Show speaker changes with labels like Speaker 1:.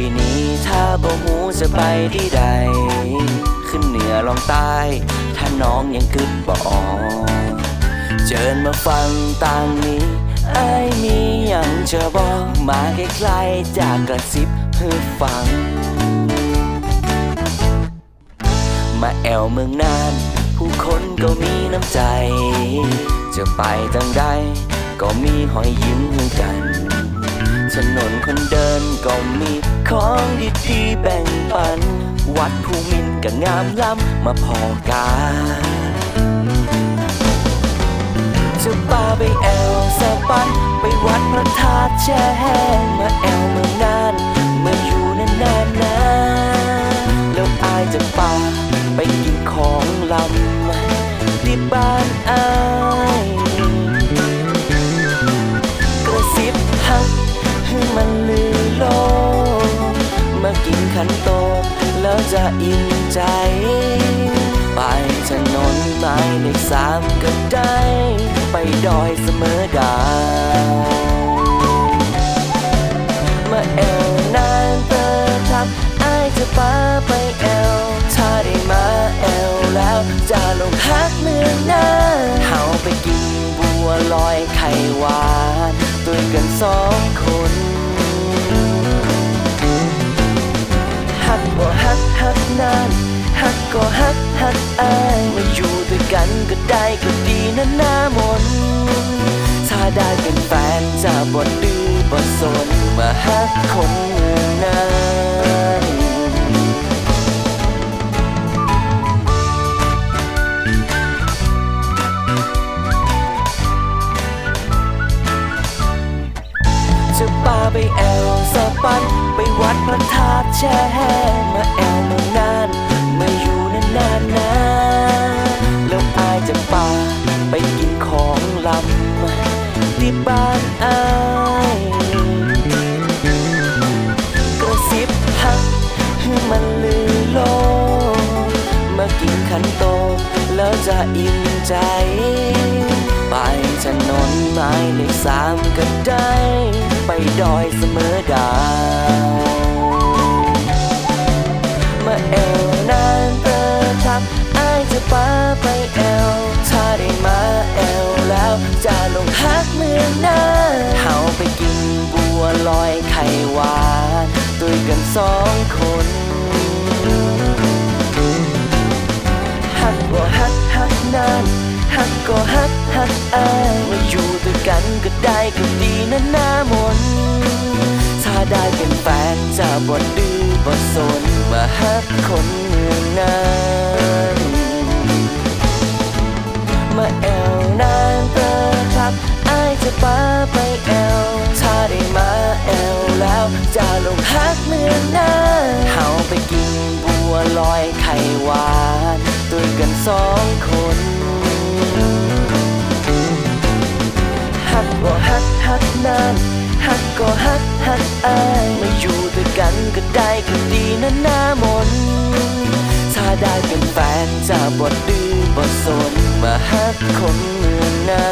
Speaker 1: ีนี้ถ้าบ่หูจะไปที่ใด ขึ้นเหนือลองใต้ ถ้าน้องยังกึดบออกเจิญมาฟังต่างนี้ไอ้มีอย่างจะบอกมาใกล้ๆจากกระซิบเพื่อฟัง มาแอวเมืองน่าน ผู้คนก็มีน้ำใจ จะไปทางใดก็มีหอยยิ้มเหมือนกัน ถนนคนเดินก็มีของดีๆแบ่งปัน วัดภูมินทร์ก็งามล้ำมาพอกันจะพาไปแอวสะปัน ไปวัดพระธาตุแช่แห้งมาแอวเมืองนานมาอยู่นานๆนะแล้วอายจะพา จะอิ่มใจ ไปถนนไม้เลขสามก็ได้ ไปดอยเสมอดาวมาแอวนานเตอทับไอจะพาไปแอวถ้าได้มาแอวแล้ว จะลงฮักเมืองหน้าเฮาไปกินบัวลอยไข่หวานด้วยกันสองคน ได้เป็นแฟนจะบ่ดื้อบ่สนมาฮักคนเมืองนั้นจะพาไปแอลสะปันไปวัดพระธาตุแช่แห้งมาแอล บ้านอายกระซิบฮักให้มันลือโลกมากินขันโต แล้วจะอิ่มใจ ไปถนนไม้เลขสามก็ได้ ไปดอยเสมอดามาแอวนานเตอทับอายจะพาไปแอวถ้าได้มาแอว จะลงฮักเมืองน้าเฮาไปกินบัวลอยไข่หวานด้วยกันสองคนฮักก็ฮักฮักนานฮักก็ฮักฮักอายมาอยู่ด้วยกันก็ได้ก็ดีนะหน้ามนถ้าได้เป็นแฟนจะบ่ดื้อบ่สนมาฮักคนเมืองนั้น สองคนฮักบ่ฮักฮักนานฮักก็ฮักฮักอายมาอยู่ด้วยกันก็ได้ก็ดีนะหน้ามนถ้าได้เป็นแฟนจะบ่ดื้อบ่สนมาฮักคนเมืองนา